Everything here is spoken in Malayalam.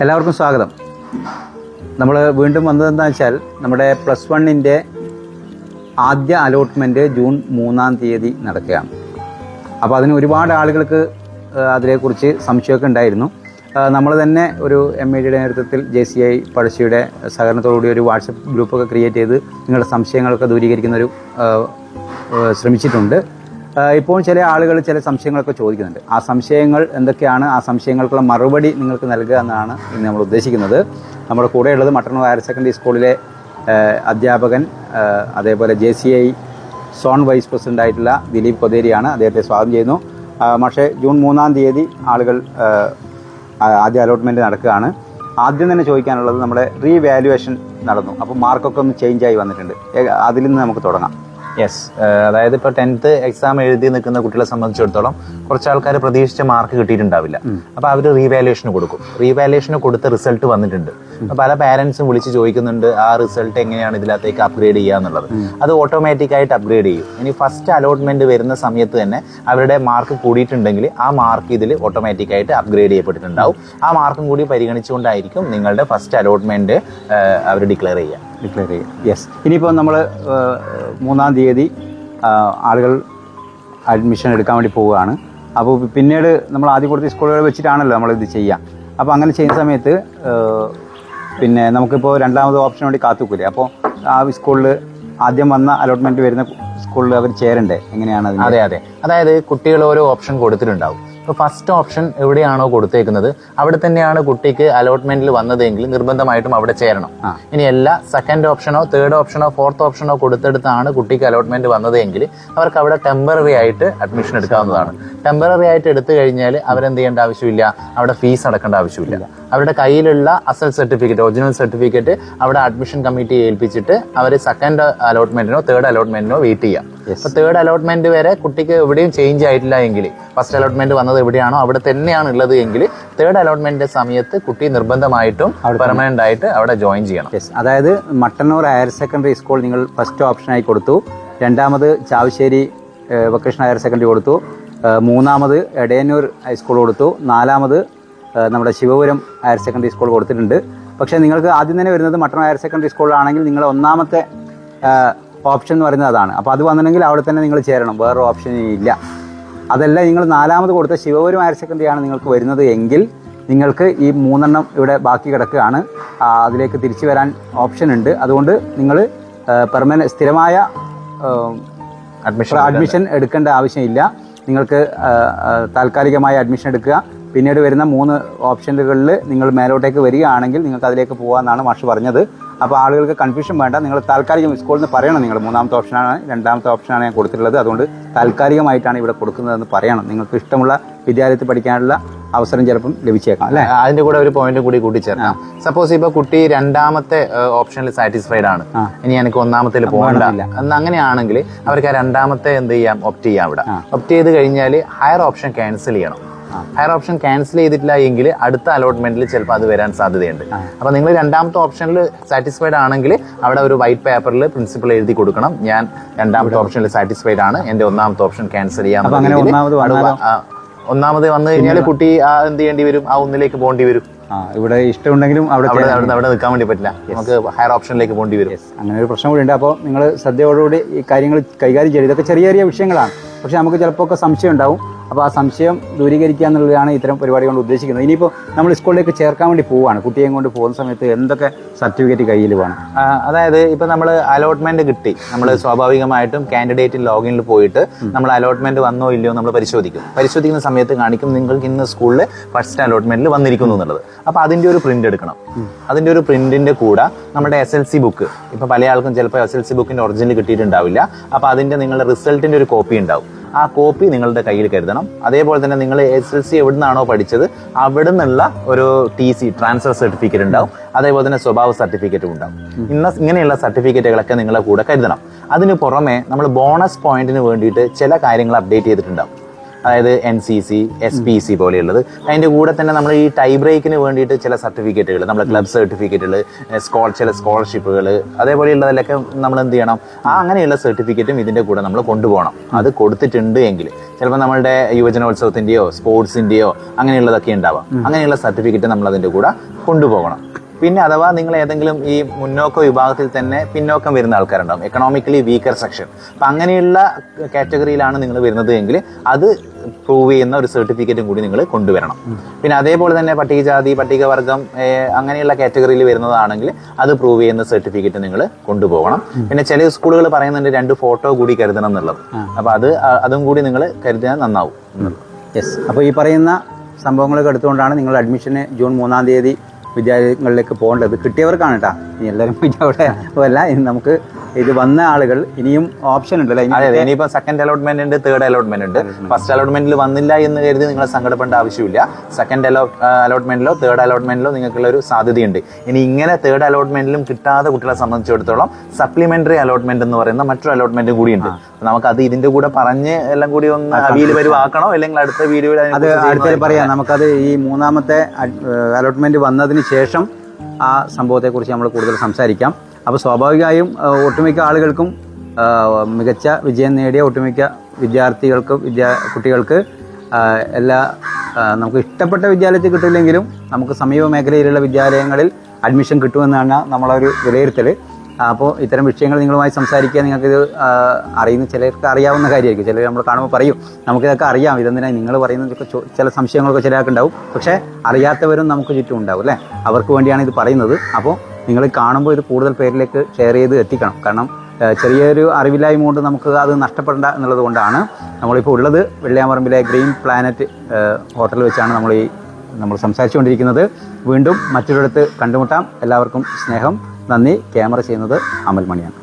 എല്ലാവർക്കും സ്വാഗതം. നമ്മൾ വീണ്ടും വന്നതെന്ന് വെച്ചാൽ നമ്മുടെ പ്ലസ് വണ്ണിന്റെ ആദ്യ അലോട്ട്മെന്റ് ജൂൺ മൂന്നാം തീയതി നടക്കുകയാണ്. അപ്പോൾ അതിന് ഒരുപാട് ആളുകൾക്ക് അതിനെക്കുറിച്ച് സംശയമൊക്കെ ഉണ്ടായിരുന്നു. നമ്മൾ തന്നെ ഒരു എം എ ഡിയുടെ നേതൃത്വത്തിൽ ജെ സി ഐ പഴശ്ശിയുടെ സഹകരണത്തോടുകൂടി ഒരു വാട്സപ്പ് ഗ്രൂപ്പൊക്കെ ക്രിയേറ്റ് ചെയ്ത് നിങ്ങളുടെ സംശയങ്ങളൊക്കെ ദൂരീകരിക്കുന്ന ഒരു ആ, ആ, ശ്രമിച്ചിട്ടുണ്ട്. ഇപ്പോൾ ചില ആളുകൾ ചില സംശയങ്ങളൊക്കെ ചോദിക്കുന്നുണ്ട്. ആ സംശയങ്ങൾ എന്തൊക്കെയാണ്? ആ സംശയങ്ങൾക്കുള്ള മറുപടി നിങ്ങൾക്ക് നൽകുക എന്നാണ് ഇന്ന് നമ്മൾ ഉദ്ദേശിക്കുന്നത്. നമ്മുടെ കൂടെയുള്ളത് മട്ടന്നൂർ ഹയർ സെക്കൻഡറി സ്കൂളിലെ അധ്യാപകൻ അതേപോലെ J C I zone vice president ആയിട്ടുള്ള ദിലീപ് കൊതേരിയാണ്. അദ്ദേഹത്തെ സ്വാഗതം ചെയ്യുന്നു. പക്ഷേ ജൂൺ മൂന്നാം തീയതി ആളുകൾ ആദ്യ അലോട്ട്മെന്റ് നടക്കുകയാണ്. ആദ്യം തന്നെ ചോദിക്കാനുള്ളത് നമ്മുടെ റീവാലുവേഷൻ നടന്നു. അപ്പോൾ മാർക്കൊക്കെ ഒന്ന് ചേഞ്ച് ആയി വന്നിട്ടുണ്ട്. അതിൽ നിന്ന് നമുക്ക് തുടങ്ങാം. യെസ് അതായത് ഇപ്പോൾ ടെൻത്ത് എക്സാം എഴുതി നിൽക്കുന്ന കുട്ടികളെ സംബന്ധിച്ചിടത്തോളം കുറച്ച് ആൾക്കാർ പ്രതീക്ഷിച്ച മാർക്ക് കിട്ടിയിട്ടുണ്ടാവില്ല. അപ്പൊ അവർ റീവാലുവേഷന് കൊടുക്കും. റീവാലുവേഷന് കൊടുത്ത റിസൾട്ട് വന്നിട്ടുണ്ട്. പല പാരന്റ്സും വിളിച്ച് ചോദിക്കുന്നുണ്ട് ആ റിസൾട്ട് എങ്ങനെയാണ് ഇതിനകത്തേക്ക് അപ്ഗ്രേഡ് ചെയ്യുക എന്നുള്ളത്? അത് ഓട്ടോമാറ്റിക് ആയിട്ട് അപ്ഗ്രേഡ് ചെയ്യും. ഇനി ഫസ്റ്റ് അലോട്ട്മെന്റ് വരുന്ന സമയത്ത് തന്നെ അവരുടെ മാർക്ക് കൂടിയിട്ടുണ്ടെങ്കിൽ ആ മാർക്ക് ഇതിൽ ഓട്ടോമാറ്റിക് ആയിട്ട് അപ്ഗ്രേഡ് ചെയ്യപ്പെട്ടിട്ടുണ്ടാവും. ആ മാർക്കും കൂടി പരിഗണിച്ചുകൊണ്ടായിരിക്കും നിങ്ങളുടെ ഫസ്റ്റ് അലോട്ട്മെന്റ് അവർ ഡിക്ലെയർ ചെയ്യുക. ഡിക്ലെയർ ചെയ്യുക. യെസ് ഇനിയിപ്പോൾ നമ്മൾ മൂന്നാം തീയതി ആളുകൾ അഡ്മിഷൻ എടുക്കാൻ വേണ്ടി പോവുകയാണ്. അപ്പോൾ പിന്നീട് നമ്മൾ ആദ്യം കൊടുത്ത സ്കൂളുകൾ വെച്ചിട്ടാണല്ലോ നമ്മളിത് ചെയ്യാം. അപ്പോൾ അങ്ങനെ ചെയ്യുന്ന സമയത്ത് പിന്നെ നമുക്കിപ്പോൾ രണ്ടാമത് ഓപ്ഷൻ വേണ്ടി കാത്തുക്കൂലേ. അപ്പോൾ ആ സ്കൂളിൽ ആദ്യം വന്ന അലോട്ട്മെന്റ് വരുന്ന സ്കൂളിൽ അവർ ചേരണ്ടേ? എങ്ങനെയാണ് അതെ അതെ. അതായത് കുട്ടികൾ ഓരോ ഓപ്ഷൻ കൊടുത്തിട്ടുണ്ടാവും. ഇപ്പോൾ ഫസ്റ്റ് ഓപ്ഷൻ എവിടെയാണോ കൊടുത്തേക്കുന്നത് അവിടെ തന്നെയാണ് കുട്ടിക്ക് അലോട്ട്മെന്റിൽ വന്നതെങ്കിൽ നിർബന്ധമായിട്ടും അവിടെ ചേരണം. ഇനി എല്ലാ സെക്കൻഡ് ഓപ്ഷനോ തേർഡ് ഓപ്ഷനോ ഫോർത്ത് ഓപ്ഷനോ കൊടുത്തെടുത്താണ് കുട്ടിക്ക് അലോട്ട്മെന്റ് വന്നതെങ്കിൽ അവർക്ക് അവിടെ ടെമ്പററി ആയിട്ട് അഡ്മിഷൻ എടുക്കാവുന്നതാണ്. ടെമ്പററി ആയിട്ട് എടുത്തു കഴിഞ്ഞാൽ അവരെന്ത് ചെയ്യേണ്ട ആവശ്യമില്ല. അവിടെ ഫീസ് അടക്കേണ്ട ആവശ്യമില്ല. അവരുടെ കയ്യിലുള്ള അസൽ സർട്ടിഫിക്കറ്റ് ഒറിജിനൽ സർട്ടിഫിക്കറ്റ് അവിടെ അഡ്മിഷൻ കമ്മിറ്റി ഏൽപ്പിച്ചിട്ട് അവർ സെക്കൻഡ് അലോട്ട്മെന്റിനോ തേർഡ് അലോട്ട്മെന്റിനോ വെയിറ്റ് ചെയ്യാം. അപ്പൊ തേർഡ് അലോട്ട്മെന്റ് വരെ കുട്ടിക്ക് എവിടെയും ചേഞ്ച് ആയിട്ടില്ല എങ്കിൽ ഫസ്റ്റ് അലോട്ട്മെന്റ് വന്നത് എവിടെയാണോ അവിടെ തന്നെയാണ് ഉള്ളത് എങ്കിൽ തേർഡ് അലോട്ട്മെന്റ് സമയത്ത് കുട്ടി നിർബന്ധമായിട്ടും പെർമനന്റ് ആയിട്ട് അവിടെ ജോയിൻ ചെയ്യണം. യെസ് അതായത് മട്ടന്നൂർ ഹയർ സെക്കൻഡറി സ്കൂൾ നിങ്ങൾ ഫസ്റ്റ് ഓപ്ഷനായി കൊടുത്തു. രണ്ടാമത് ചാവശ്ശേരി വൊക്കേഷണൽ ഹയർ സെക്കൻഡറി കൊടുത്തു. മൂന്നാമത് എടയന്നൂർ ഹൈസ്കൂൾ കൊടുത്തു. നാലാമത് നമ്മുടെ ശിവപുരം ഹയർ സെക്കൻഡറി സ്കൂൾ കൊടുത്തിട്ടുണ്ട്. പക്ഷേ നിങ്ങൾക്ക് ആദ്യം തന്നെ വരുന്നത് മട്ടന്നൂർ ഹയർ സെക്കൻഡറി സ്കൂളിലാണെങ്കിൽ നിങ്ങൾ ഒന്നാമത്തെ ഓപ്ഷൻ എന്ന് പറയുന്നത് അതാണ്. അപ്പോൾ അത് വന്നിട്ടുണ്ടെങ്കിൽ അവിടെ തന്നെ നിങ്ങൾ ചേരണം. വേറെ ഓപ്ഷൻ ഇല്ല. അതല്ല നിങ്ങൾ നാലാമത് കൊടുത്ത ശിവപുരം ഹയർ സെക്കൻഡറി ആണ് നിങ്ങൾക്ക് വരുന്നത് എങ്കിൽ നിങ്ങൾക്ക് ഈ മൂന്നെണ്ണം ഇവിടെ ബാക്കി കിടക്കുകയാണ്. അതിലേക്ക് തിരിച്ചു വരാൻ ഓപ്ഷൻ ഉണ്ട്. അതുകൊണ്ട് നിങ്ങൾ പെർമനന്റ് സ്ഥിരമായ അഡ്മിഷൻ അഡ്മിഷൻ എടുക്കേണ്ട ആവശ്യമില്ല. നിങ്ങൾക്ക് താൽക്കാലികമായ അഡ്മിഷൻ എടുക്കുക. പിന്നീട് വരുന്ന മൂന്ന് ഓപ്ഷനുകളിൽ നിങ്ങൾ മേലോട്ടേക്ക് വരികയാണെങ്കിൽ നിങ്ങൾക്ക് അതിലേക്ക് പോകാമെന്നാണ് മാഷ് പറഞ്ഞത്. അപ്പോൾ ആളുകൾക്ക് കൺഫ്യൂഷൻ വേണ്ട. നിങ്ങൾ താൽക്കാലികം സ്കൂളിൽ നിന്ന് പറയണം നിങ്ങൾ. മൂന്നാമത്തെ ഓപ്ഷനാണ്. രണ്ടാമത്തെ ഓപ്ഷനാണ് ഞാൻ കൊടുത്തിട്ടുള്ളത്. അതുകൊണ്ട് താൽക്കാലികമായിട്ടാണ് ഇവിടെ കൊടുക്കുന്നതെന്ന് പറയണം. നിങ്ങൾക്ക് ഇഷ്ടമുള്ള വിദ്യാലയത്തിൽ പഠിക്കാനുള്ള അവസരം ചിലപ്പം ലഭിച്ചേക്കാം അല്ലേ? അതിന്റെ കൂടെ ഒരു പോയിന്റ് കൂടി കൂട്ടിച്ചേർക്കാം. സപ്പോസ് ഇപ്പൊ കുട്ടി രണ്ടാമത്തെ ഓപ്ഷനിൽ സാറ്റിസ്ഫൈഡ് ആണ്. ഇനി എനിക്ക് ഒന്നാമത്തിൽ പോകണ്ട. എന്ന് അങ്ങനെയാണെങ്കിൽ അവർക്ക് ആ രണ്ടാമത്തെ എന്ത് ചെയ്യാം? ഒപ്റ്റ് ചെയ്യാം ഇവിടെ. ഒപ്റ്റ് ചെയ്ത് കഴിഞ്ഞാൽ ഹയർ ഓപ്ഷൻ ക്യാൻസൽ ചെയ്യണം. ഹയർ ഓപ്ഷൻ ക്യാൻസൽ ചെയ്തിട്ടില്ല എങ്കിൽ അടുത്ത അലോട്ട്മെന്റിൽ ചിലപ്പോൾ അത് വരാൻ സാധ്യതയുണ്ട്. അപ്പൊ നിങ്ങൾ രണ്ടാമത്തെ ഓപ്ഷനിൽ സാറ്റിസ്ഫൈഡ് ആണെങ്കിൽ അവിടെ ഒരു വൈറ്റ് പേപ്പറിൽ പ്രിൻസിപ്പൾ എഴുതി കൊടുക്കണം. ഞാൻ രണ്ടാമത്തെ ഓപ്ഷനിൽ സാറ്റിസ്ഫൈഡ് ആണ്. എന്റെ ഒന്നാമത്തെ ഓപ്ഷൻ ക്യാൻസൽ ചെയ്യാൻ ഒന്നാമത് വന്നു കഴിഞ്ഞാൽ കുട്ടി എന്ത് ചെയ്യേണ്ടി വരും? ആ ഒന്നിലേക്ക് പോകേണ്ടി വരും. ഇവിടെ ഇഷ്ടമുണ്ടെങ്കിലും അവിടെ അവിടെ അവിടെ അവിടെ നിൽക്കാൻ വേണ്ടി പറ്റില്ല. നമുക്ക് ഹയർ ഓപ്ഷനിലേക്ക് പോകേണ്ടി വരും. അങ്ങനെ ഒരു പ്രശ്നം കൂടി ഉണ്ട് അപ്പോൾ നിങ്ങൾ ശ്രദ്ധയോടുകൂടി ഈ കാര്യങ്ങൾ കൈകാര്യം ചെയ്യുക ഇതൊക്കെ ചെറിയ ചെറിയ വിഷയങ്ങളാണ്. പക്ഷെ നമുക്ക് ചിലപ്പോൾ ഒക്കെ സംശയം ഉണ്ടാവും. അപ്പോൾ ആ സംശയം ദൂരീകരിക്കുക എന്നുള്ളതാണ് ഇത്തരം പരിപാടി കൊണ്ട് ഉദ്ദേശിക്കുന്നത്. ഇനിയിപ്പോൾ നമ്മൾ സ്കൂളിലേക്ക് ചേർക്കാൻ വേണ്ടി പോവുകയാണ് കുട്ടിയെയും കൊണ്ട് പോകുന്ന സമയത്ത് എന്തൊക്കെ സർട്ടിഫിക്കറ്റ് കയ്യിൽ വേണം? അതായത് ഇപ്പോൾ നമ്മൾ അലോട്ട്മെന്റ് കിട്ടി. നമ്മൾ സ്വാഭാവികമായിട്ടും കാൻഡിഡേറ്റ് ലോഗിനിൽ പോയിട്ട് നമ്മൾ അലോട്ട്മെന്റ് വന്നോ ഇല്ലയോ നമ്മൾ പരിശോധിക്കും. പരിശോധിക്കുന്ന സമയത്ത് കാണിക്കും നിങ്ങൾക്ക് ഇന്ന് സ്കൂളിൽ ഫസ്റ്റ് അലോട്ട്മെന്റിൽ വന്നിരിക്കുന്നു എന്നുള്ളത്. അപ്പോൾ അതിന്റെ ഒരു പ്രിന്റ് എടുക്കണം. അതിന്റെ ഒരു പ്രിന്റിന്റെ കൂടെ നമ്മുടെ എസ് എൽ സി ബുക്ക് ഇപ്പോൾ പല ആൾക്കും ചിലപ്പോൾ എസ് എൽ സി ബുക്കിന്റെ ഒറിജിനൽ കിട്ടിയിട്ടുണ്ടാവില്ല. അപ്പോൾ അതിന്റെ നിങ്ങളുടെ റിസൾട്ടിന്റെ ഒരു കോപ്പി ഉണ്ടാവും. ആ കോപ്പി നിങ്ങളുടെ കയ്യിൽ കരുതണം. അതേപോലെ തന്നെ നിങ്ങൾ എസ് എൽ സി എവിടെ നിന്നാണോ പഠിച്ചത് അവിടെ നിന്നുള്ള ഒരു ടി സി ട്രാൻസ്ഫർ സർട്ടിഫിക്കറ്റ് ഉണ്ടാവും. അതേപോലെ തന്നെ സ്വഭാവ സർട്ടിഫിക്കറ്റും ഉണ്ടാവും. ഇന്ന ഇങ്ങനെയുള്ള സർട്ടിഫിക്കറ്റുകളൊക്കെ നിങ്ങളുടെ കൂടെ കരുതണം. അതിന് പുറമെ നമ്മൾ ബോണസ് പോയിന്റിന് വേണ്ടിയിട്ട് ചില കാര്യങ്ങൾ അപ്ഡേറ്റ് ചെയ്തിട്ടുണ്ടാവും. അതായത് N C C S P C പോലെയുള്ളത്. അതിന്റെ കൂടെ തന്നെ നമ്മൾ ഈ ടൈ ബ്രേക്കിന് വേണ്ടിയിട്ട് ചില സർട്ടിഫിക്കറ്റുകൾ നമ്മുടെ ക്ലബ് സർട്ടിഫിക്കറ്റുകൾ സ്കോൾ ചില സ്കോളർഷിപ്പുകൾ അതേപോലെയുള്ളതിലൊക്കെ നമ്മൾ എന്ത് ചെയ്യണം? ആ അങ്ങനെയുള്ള സർട്ടിഫിക്കറ്റും ഇതിന്റെ കൂടെ നമ്മൾ കൊണ്ടുപോകണം. അത് കൊടുത്തിട്ടുണ്ട് എങ്കിൽ ചിലപ്പോൾ നമ്മളുടെ യുവജനോത്സവത്തിന്റെയോ സ്പോർട്സിന്റെയോ അങ്ങനെയുള്ളതൊക്കെ ഉണ്ടാവാം. അങ്ങനെയുള്ള സർട്ടിഫിക്കറ്റ് നമ്മൾ അതിന്റെ കൂടെ കൊണ്ടുപോകണം. പിന്നെ അഥവാ നിങ്ങൾ ഏതെങ്കിലും ഈ മുന്നോക്ക വിഭാഗത്തിൽ തന്നെ പിന്നോക്കം വരുന്ന ആൾക്കാരുണ്ടാവും. എക്കണോമിക്കലി വീക്കർ സെക്ഷൻ അപ്പം അങ്ങനെയുള്ള കാറ്റഗറിയിലാണ് നിങ്ങൾ വരുന്നത് എങ്കിൽ അത് പ്രൂവ് ചെയ്യുന്ന ഒരു സർട്ടിഫിക്കറ്റും കൂടി നിങ്ങൾ കൊണ്ടുവരണം. പിന്നെ അതേപോലെ തന്നെ പട്ടികജാതി പട്ടികവർഗം അങ്ങനെയുള്ള കാറ്റഗറിയിൽ വരുന്നതാണെങ്കിൽ അത് പ്രൂവ് ചെയ്യുന്ന സർട്ടിഫിക്കറ്റ് നിങ്ങൾ കൊണ്ടുപോകണം. പിന്നെ ചില സ്കൂളുകൾ പറയുന്നുണ്ട് രണ്ട് ഫോട്ടോ കൂടി കരുതണം എന്നുള്ളത്. അപ്പോൾ അത് അതും കൂടി നിങ്ങൾ കരുതിയാൽ നന്നാവും. യെസ് അപ്പോൾ ഈ പറയുന്ന സംഭവങ്ങളൊക്കെ എടുത്തുകൊണ്ടാണ് നിങ്ങൾ അഡ്മിഷന് ജൂൺ മൂന്നാം തീയതി വിദ്യാലയങ്ങളിലേക്ക് പോകേണ്ടത് കിട്ടിയവർക്കാണ് കേട്ടോ എല്ലാവരും അവിടെ അല്ല ഇനി നമുക്ക് ഇത് വന്ന ആളുകൾ ഇനിയും ഓപ്ഷൻ ഉണ്ടല്ലോ ഇനി അതെ അതെ. ഇനിയിപ്പോ സെക്കൻഡ് അലോട്ട്മെന്റ് ഉണ്ട് തേർഡ് അലോട്ട്മെന്റ് ഉണ്ട്. ഫസ്റ്റ് അലോട്ട്മെന്റിൽ വന്നില്ല എന്ന് കരുതി നിങ്ങൾ സങ്കടപ്പെടേണ്ട ആവശ്യമില്ല. സെക്കൻഡ് അലോ അലോട്ട്മെന്റിലോ തേർഡ് അലോട്ട്മെന്റിലോ നിങ്ങൾക്കുള്ള ഒരു സാധ്യതയുണ്ട്. ഇനി ഇങ്ങനെ തേർഡ് അലോട്ട്മെന്റിലും കിട്ടാത്ത കുട്ടികളെ സംബന്ധിച്ചിടത്തോളം സപ്ലിമെന്ററി അലോട്ട്മെന്റ് എന്ന് പറയുന്ന മറ്റൊരു അലോട്ട്മെന്റ് കൂടി ഉണ്ട് നമുക്ക് അത് ഇതിന്റെ കൂടെ പറഞ്ഞ് എല്ലാം കൂടി ഒന്ന് അവിയിൽ വരുവാക്കണോ? അല്ലെങ്കിൽ അടുത്ത വീഡിയോയിൽ അത് അടുത്തത് പറയാം. നമുക്കത് ഈ മൂന്നാമത്തെ അലോട്ട്മെന്റ് വന്നതിന് ശേഷം ആ സംഭവത്തെക്കുറിച്ച് നമ്മൾ കൂടുതൽ സംസാരിക്കാം. അപ്പോൾ സ്വാഭാവികമായും ഒട്ടുമിക്ക ആളുകൾക്കും മികച്ച വിജയം നേടിയ ഒട്ടുമിക്ക വിദ്യാർത്ഥികൾക്ക് വിദ്യാ കുട്ടികൾക്ക് എല്ലാ നമുക്ക് ഇഷ്ടപ്പെട്ട വിദ്യാലയത്തിൽ കിട്ടില്ലെങ്കിലും നമുക്ക് സമീപ മേഖലയിലുള്ള വിദ്യാലയങ്ങളിൽ അഡ്മിഷൻ കിട്ടുമെന്നാണ് നമ്മളൊരു വിലയിരുത്തൽ അപ്പോൾ ഇത്തരം വിഷയങ്ങൾ നിങ്ങളുമായി സംസാരിക്കുക നിങ്ങൾക്കിത് അറിയുന്ന ചിലർക്ക് അറിയാവുന്ന കാര്യമായിരിക്കും. ചിലർ നമ്മൾ കാണുമ്പോൾ പറയും നമുക്കിതൊക്കെ അറിയാം ഇതെന്തിനാ നിങ്ങൾ പറയുന്നതൊക്കെ ചില സംശയങ്ങളൊക്കെ ചിലർക്ക് ഉണ്ടാവും. പക്ഷേ അറിയാത്തവരും നമുക്ക് ചുറ്റും ഉണ്ടാവും അല്ലേ? അവർക്ക് വേണ്ടിയാണ് ഇത് പറയുന്നത്. അപ്പോൾ നിങ്ങൾ കാണുമ്പോൾ ഇത് കൂടുതൽ പേരിലേക്ക് ഷെയർ ചെയ്ത് എത്തിക്കണം. കാരണം ചെറിയൊരു അറിവില്ലായ്മ കൊണ്ട് നമുക്ക് അത് നഷ്ടപ്പെടേണ്ട എന്നുള്ളത് കൊണ്ടാണ് നമ്മളിപ്പോൾ ഉള്ളത് വെള്ളിയാമ്പറമ്പിലെ ഗ്രീൻ പ്ലാനറ്റ് ഹോട്ടൽ വെച്ചാണ് നമ്മൾ ഈ നമ്മൾ സംസാരിച്ചുകൊണ്ടിരിക്കുന്നത്. വീണ്ടും മറ്റൊരിടത്ത് കണ്ടുമുട്ടാം. എല്ലാവർക്കും സ്നേഹം. നന്ദി. ക്യാമറ ചെയ്യുന്നത് അമൽ മണിയാണ്